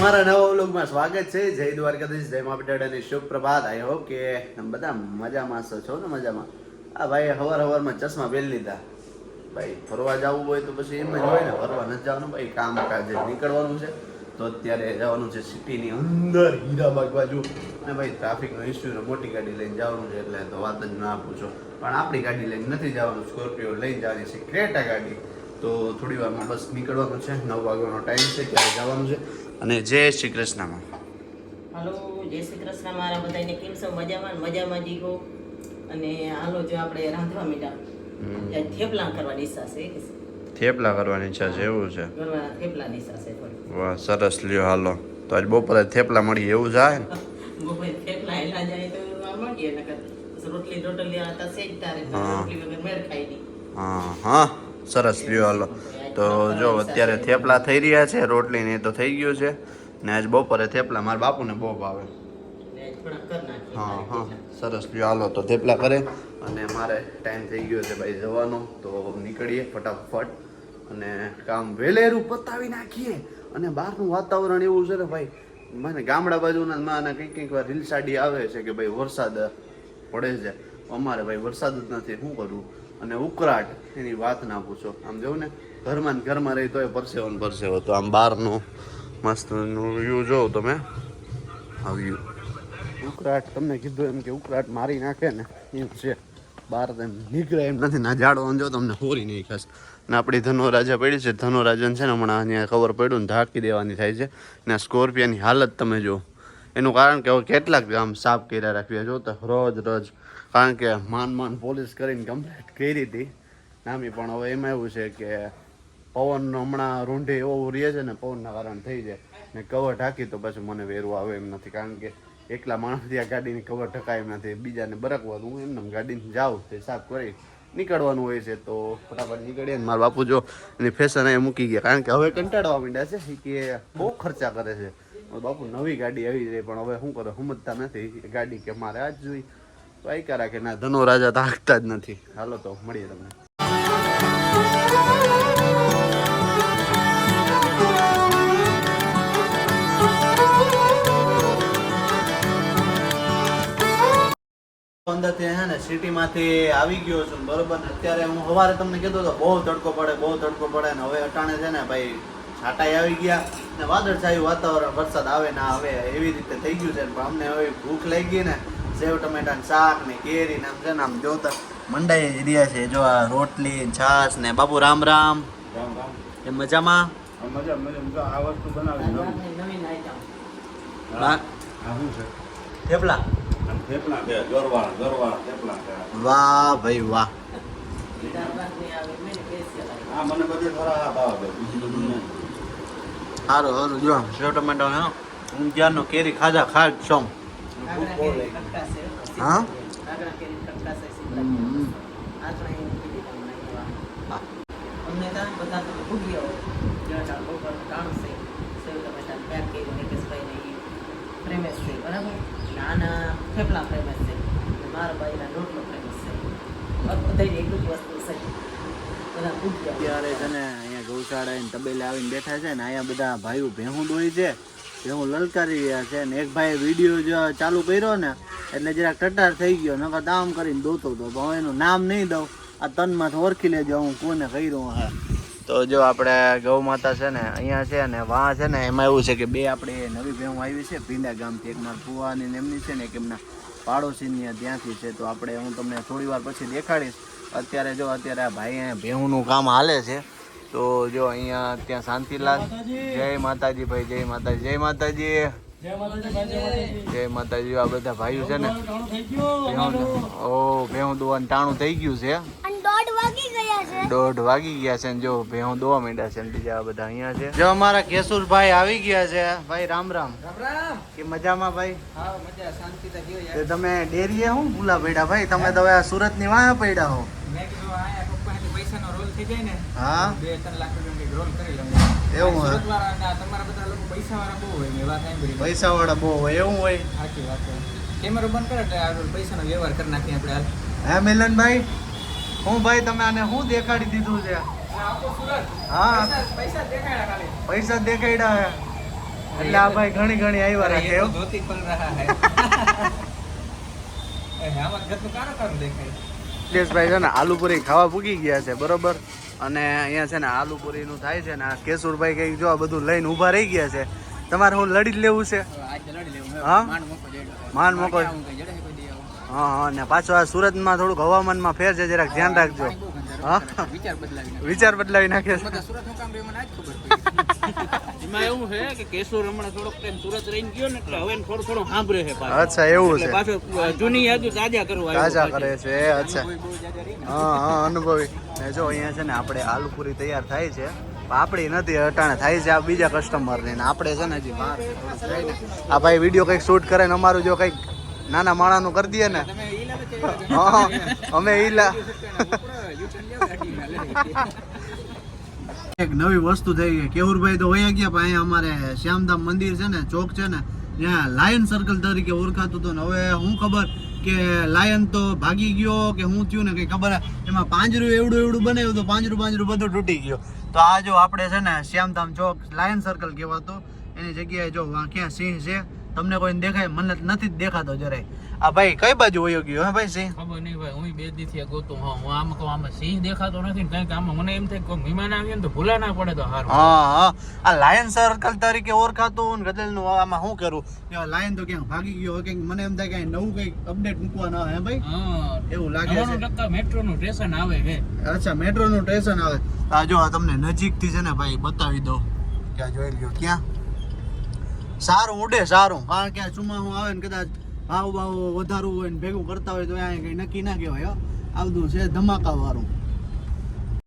મારા નવા વ્લોગમાં સ્વાગત છે. જય દ્વારકાધીશ, જય માપટેડ અને શુભ પ્રભાત આઈ હોપ કે બધા મજામાં છો છો ને મજામાં? આ ભાઈ હવાર હવારમાં ચશ્મા પહેરી લીધા. ભાઈ, ફરવા જવું હોય તો પછી એમ જ હોય ને. ફરવા નથી જવાનું. ભાઈ કામ કાજે નીકળવાનું છે. તો અત્યારે જવાનું છે સિટીની અંદર, હીરાબાગ બાજુ. અને ભાઈ, ટ્રાફિકનો ઇસ્યુ ને મોટી ગાડી લઈને જવાનું છે એટલે તો વાત જ ના પૂછો. પણ આપણી ગાડી લઈને નથી જવાનું. સ્કોર્પિયો લઈને જવાની છે. ક્રેટા ગાડી. તો થોડી વારમાં બસ નીકળવાનું છે. નવ વાગ્યાનો ટાઈમ છે ત્યારે જવાનું છે? અને જય શ્રી કૃષ્ણમાં. હાલો જય શ્રી કૃષ્ણ. મારા બધાને કેમ છો? મજામાં? મજામાં જીવો અને હાલો જો આપણે રાંધવા મીઠા થેપલા કરવાની ઈચ્છા છે થેપલા કરવાની ઈચ્છા છે એવું છે? થેપલાની ઈચ્છા છે વાહ સરસ. લ્યો હાલો. તો આજ બપોરે થેપલા મળી એવું જાય ને? બપોરે થેપલા એલા જાય તો મળીએ નકર રોટલી રોટલી આ તો સેજ તારે. રોટલી વગર મેર ખાઈ નહીં. હા હા. સરસ લ્યો હાલો. તો જો અત્યારે થેપલા થઈ રહ્યા છે, રોટલી ને તો થઈ ગયું છે. ને આજ બપોરે થેપલા, મારા બાપુને બહુ ભાવે. હા હા, સરસ લ્યો હાલો, તો થેપલા કરે. અને મારે ટાઈમ થઈ ગયો છે ભાઈ જવાનો. તો નીકળીએ ફટાફટ. અને કામ વેલેરું પતાવી નાખીએ. અને બહારનું વાતાવરણ એવું છે ને ભાઈ, મને ગામડા બાજુના માના કંઈક કંઈક વાર રીલસાડી આવે છે કે ભાઈ વરસાદ પડે છે. અમારે ભાઈ વરસાદ જ નથી. શું કરવું અને ઉકળાટ એની વાત ના પૂછો. આમ જોઉં ને, ઘરમાં ને ઘરમાં રહી તો એ પરસેવો ને પરસેવો તો આમ બહારનું મસ્ત વ્યૂ જોઉં તમે. આવ્યું ઉકરાટ, તમને કીધું એમ કે ઉકળાટ મારી નાખે ને, એમ છે. બહાર તેમ નીકળે એમ નથી. ના જાડો જો તમને હોરી નહીં ખાસ. ને આપણી ધનુરાજા પડી છે. ધનુરાજન છે ને હમણાં અહીંયા ખબર પડ્યું ને ઢાંકી દેવાની થાય છે. ને સ્કોર્પિયાની હાલત તમે જો એનું કારણ કે હવે કેટલાક ગામ સાફ કર્યા રાખ્યા જો તો રોજ રોજ કારણ કે માન માન પોલીસ કરીને કમ્પ્લેટ કરી હતી. નામી પણ હવે એમાં એવું છે કે પવન હમણાં રૂંઢે એવો રહે છે ને પવનના કારણે થઈ જાય. ને કવર ઢાંકી તો પછી મને વેરવું આવે એમ નથી. કારણ કે એકલા માણસથી આ ગાડીની કવર ઢકાય એમ નથી. બીજાને બરકવાનું હું એમને ગાડીને જાઉં તે સાફ કરી નીકળવાનું હોય છે તો ફટાફટ નીકળીએ ને મારા બાપુ જો એની ફેશન એ મૂકી ગયા. કારણ કે હવે કંટાળવા માંડ્યા છે કે બહુ ખર્ચા કરે છે. બાપુ નવી ગાડી આવી જાય પણ હવે શું કરે, સમજતા નથી ગાડી કે મારે આજ જોઈ. તો આઈકા કે ના ધનો રાજા તો જ નથી. હાલો તો મળીએ તમને. અંદરથી હે ને, સિટીમાંથી આવી ગયો છું બરોબર અત્યારે હું સવારે તમને કીધું તો બહુ તડકો પડે, બહુ તડકો પડે ને, હવે અટાણે છે ને, ભાઈ છાંટાઈ આવી ગયા ને વાદળછાયું વાતાવરણ વરસાદ આવે ના આવે એવી રીતે થઈ ગયું છે. પણ અમને હવે ભૂખ લાગી ગઈ ને સેવ ટમેટાનું શાક ને કેરી ને આમ છે ને આમ જોતા મંડાઈ એરિયા રહ્યા છે. જો આ રોટલી છાશ ને બાપુ રામ રામ. રામ રામ. એ મજામાં? મજા મજા. મજા આ વસ્તુ બનાવી નવી. વાહ છે? થેપલા? થેપલા ગરવા ગરવા વાહ ભાઈ વાહ. મને બધે થોડા આ ભાવે. સારું સારું જો સેવ ટમેટો ને હું. ક્યારનો કેરી ખાજા ખાજ છું હા? ખટકા છે બધા બરાબર અને આના થેપલા ફેમસ છે મારા ભાઈના રોટલો ફેમસ છે બધાને એટલું જ વસ્તુ છે બધા ભૂગી આવો અત્યારે છે ને અહીંયા ગૌશાળા ને તબેલે આવીને બેઠા છે ને અહીંયા બધા ભાઈઓ ભેહું દોઈ છે, ભેહું લલકારી રહ્યા છે ને એક ભાઈએ વીડિયો જો ચાલુ કર્યો ને એટલે જરાક ટટાર થઈ ગયો, નકર દામ કરીને દોતો હતો પણ એનું નામ નહીં દઉં. આ તનમાંથી ઓળખી લેજો, હું કોને કર્યું હા તો જો આપણે ગૌ માતા છે ને, અહીંયા છે ને, વાં છે ને, એમાં એવું છે કે બે આપણે નવી ભેહું આવી છે, ભીંડા ગામથી એક મારા ફુવાની એમની છે ને એક એમના પાડોશીની ત્યાંથી છે. તો આપણે હું તમને થોડી વાર પછી દેખાડીશ. અત્યારે જો અત્યારે આ ભાઈ અહીંયા ભેહુંનું કામ હાલે છે તો જો અહીંયા ત્યાં શાંતિલાલ જય માતાજી ભાઈ જય માતાજી જય માતાજી. જય માતાજી આ બધા ભાઈઓ છે ને. ઓ ભેહું દોવાનું ટાણું થઈ ગયું છે. દોઢ વાગી ગયા છે. દોઢ વાગી ગયા છે ને જો ભેહું દોવા માંડ્યા છે ને બીજા બધા અહીંયા છે. જો અમારા કેશુરભાઈ આવી ગયા છે. ભાઈ રામ રામ. કે મજામાં ભાઈ? તમે ડેરીએ હું ભૂલા પડ્યા? ભાઈ તમે તો સુરત આ સુરતની વાયા પડ્યા હો મેં કીધું આયા પપ્પાને પૈસાનો રોલ પૈસા વાળા બહુ હોય એવું હોય? વ્યવહાર કરી હું ભાઈ તમે આને શું દેખાડી દીધું છે? હા. પૈસા દેખાડ્યા પૈસા દેખાડ્યા એટલે આ ભાઈ ઘણી ઘણી આવ્યા રાખે ધોતી પણ રહ્યા હે. આમાં ઘરનું કારો દેખાય. હિતેશભાઈ છે ને આલુપુરી ખાવા પૂકી ગયા છે બરોબર? અને અહીંયા છે ને આલુપુરીનું થાય છે ને આ કેશુરભાઈ કંઈક જો આ બધું લઈને ઊભા રહી ગયા છે. તમારે હું લડી જ લેવું છે? હા? માન મોકો. હા હા ને પાછો આ સુરતમાં થોડુંક હવામાનમાં ફેર છે જરાક ધ્યાન રાખજો. હા? વિચાર બદલાવી નાખે. સુરત કામ એમાં એવું છે કે કેશોર હમણાં થોડોક ટાઈમ સુરત રહીને ગયો ને એટલે હવે થોડું થોડું સાંભળે છે પાછું. અચ્છા એવું છે. પાછો જૂની યાદો તાજા કરવા તાજા કરે છે અચ્છા. હા હા અનુભવી. ને જો અહીંયા છે ને આપણે આલુપુરી તૈયાર થાય છે. પણ આપણી નથી અટાણે થાય છે આ બીજા કસ્ટમરને ને. આપણે છે ને હજી બહાર આ ભાઈ વીડિયો કંઈક શૂટ કરે ને અમારું જો કંઈક નાના માણાનું કરી દઈએ ને. હા અમે ઈલા એક નવી વસ્તુ થઈ ગઈ. કેવુરભાઈ તો વયા ગયા, પણ અહીંયા અમારે શ્યામધામ મંદિર છે ને, ચોક છે ને, ત્યાં લાયન સર્કલ તરીકે ઓળખાતું હતું ને, હવે હું ખબર કે લાયન તો ભાગી ગયો કે હું થયું ને કંઈ ખબર એમાં પાંજરું એવડું એવડું બનાવ્યું તો પાંજરું પાંજરું બધું તૂટી ગયું. તો આ જો આપણે છે ને, શ્યામધામ ચોક લાયન સર્કલ કહેવાતો, એની જગ્યાએ જો ક્યાં સિંહ છે તમને કોઈને દેખાય મને નથી દેખાતો જરાય. આ ભાઈ કઈ બાજુ વયો ગયો હે ભાઈ સિંહ? ખબર નહીં ભાઈ હું બે દીથી ગોતું હા હું આમ કહું આમાં સિંહ દેખાતો નથી ને કંઈક આમાં મને એમ થાય કે કોઈ મહેમાન આવ્યો ને તો ભૂલા ના પડે તો હારું. હા હા. આ લાયન સર્કલ તરીકે ઓળખાતું ને ગધેલનું આમાં શું કરું? લાયન તો ક્યાંક ભાગી ગયો કે મને એમ થાય કે નવું કંઈક અપડેટ મૂકવાના હે ભાઈ? હા. એવું લાગે છે. ટકા મેટ્રો નું સ્ટેશન આવે હે અચ્છા મેટ્રો નું સ્ટેશન આવે. આ જો આ તમને નજીકથી છે ને ભાઈ બતાવી દો ક્યાં જોઈ લ્યો ક્યાં? સારું ઉડે, સારું. કારણ કે ચોમાસું આવે ને કદાચ ભાવ ભાવ વધારવું હોય ને ભેગું કરતા હોય તો અહીંયા કઈ નક્કી ના કહેવાય આ બધું છે ધમાકા વાળું